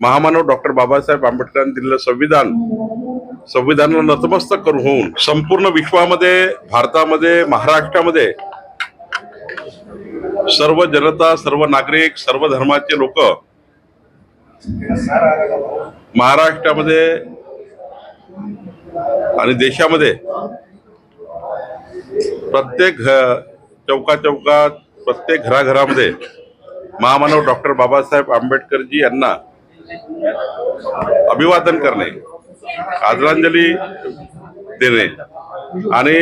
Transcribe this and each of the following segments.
महामानव डॉक्टर बाबासाहेब आंबेडकरांनी दिलेलं संविधान संविधानाला नतमस्तक करून होऊन संपूर्ण विश्वामध्ये भारतामध्ये महाराष्ट्रामध्ये सर्व जनता सर्व नागरिक सर्व धर्माचे लोक महाराष्ट्रामध्ये आणि देशामध्ये प्रत्येक घ- चौका चौकात प्रत्येक घराघरामध्ये महामानव डॉक्टर बाबासाहेब आंबेडकरजी यांना अभिवादन करणे आदरांजली देणे आणि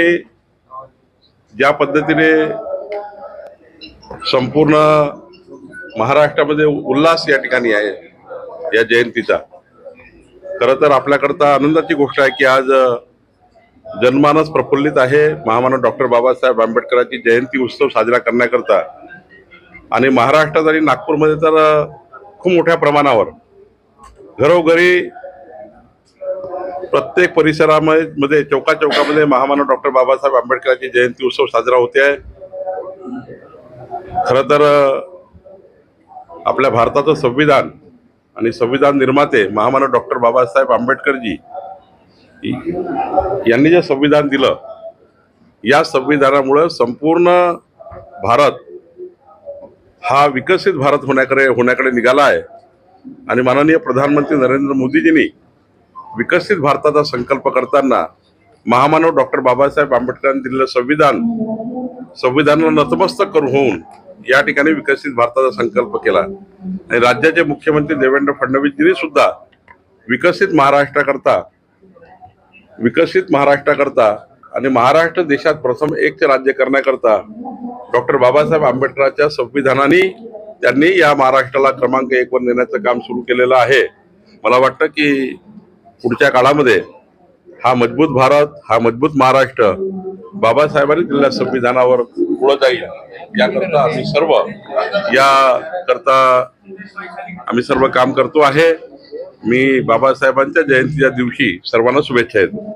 ज्या पद्धतीने संपूर्ण महाराष्ट्रामध्ये उल्हास या ठिकाणी आहे या जयंतीचा खरं तर आपल्याकरता आनंदाची गोष्ट आहे की आज जनमानस प्रफुल्लित आहे. महामानव डॉक्टर बाबासाहेब आंबेडकरांची जयंती उत्सव साजरा करण्याकरता आणि महाराष्ट्रात आणि नागपूरमध्ये तर खूप मोठ्या प्रमाणावर घरोघरी प्रत्येक परिसरामध्ये मध्ये चौका चौकामध्ये महामानव डॉक्टर बाबासाहेब आंबेडकरांची जयंती उत्सव साजरा होते आहे. खरं तर आपल्या भारताचं संविधान आणि संविधान निर्माते महामानव डॉक्टर बाबासाहेब आंबेडकरजी यांनी जे संविधान दिलं या संविधानामुळं संपूर्ण भारत हा विकसित भारत होण्याकडे होण्याकडे निघाला आहे. आणि माननीय प्रधानमंत्री नरेंद्र मोदीजींनी विकसित भारताचा संकल्प करताना महामानव डॉक्टर बाबासाहेब आंबेडकरांनी दिलेलं संविधान संविधानाला नतमस्तक करून होऊन या ठिकाणी विकसित भारताचा संकल्प केला. आणि राज्याचे मुख्यमंत्री देवेंद्र फडणवीसजींनी सुद्धा विकसित महाराष्ट्राकरता विकसित महाराष्ट्राकरता आणि महाराष्ट्र देशात प्रथम एक राज्य करण्याकरता डॉक्टर बाबासाहेब आंबेडकरांच्या संविधानाने त्यांनी या महाराष्ट्राला क्रमांक एक वर नेण्याचं काम सुरू केलेलं आहे. मला वाटतं की पुढच्या काळामध्ये हा मजबूत भारत हा मजबूत महाराष्ट्र बाबासाहेबांनी दिलेल्या संविधानावर पुढं जाईल. याकरता आम्ही सर्व या करता आम्ही सर्व काम करतो आहे. मी बाबासाहेबांच्या जयंतीच्या दिवशी सर्वांना शुभेच्छा आहेत